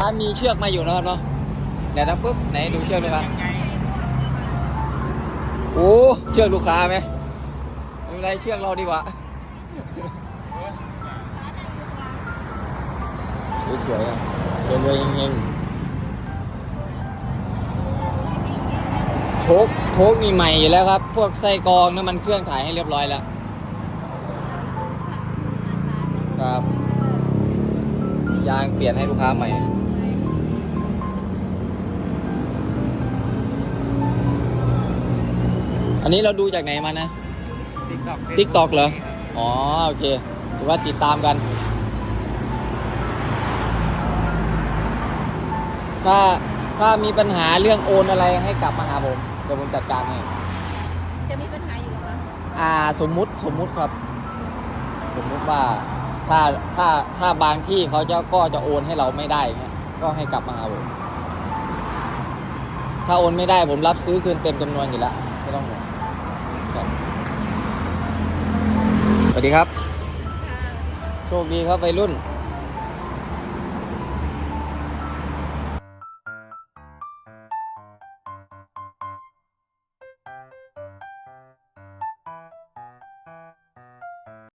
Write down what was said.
ร้านมีเชือกมาอยู่นะครับเนาะเดี๋ยวนะปุ๊บไหนดูเชือกเลยครับโอ้เชือกลูกค้าไหมไม่เป็นไรเชือกเราดีกว่าสวยๆอะรวยๆเฮงๆโชคโชคมีใหม่อยู่แล้วครับ พวกไส้กรองน้ำมันเครื่องถ่ายให้เรียบร้อยแล้วครับยางเปลี่ยนให้ลูกค้าใหม่ อันนี้เราดูจากไหนมานะติ๊กตอกเหรอ อ๋อ โอเคถือว่าติดตามกัน ถ้าถ้ามีปัญหาเรื่องโอนอะไรให้กลับมาหาผม เดี๋ยวผมจัดการให้ จะมีปัญหาอยู่เหรออ่า สมมุติสมมุติครับ สมมุติว่าถ้าถ้าถ้าบางที่เขาจะก็จะโอนให้เราไม่ได้เงี้ยก็ให้กลับมาหาผม ถ้าโอนไม่ได้ผมรับซื้อคืนเต็มจำนวนอยู่แล้วไม่ต้องห่วงครับ สวัสดีครับ โชคดีครับวัยรุ่น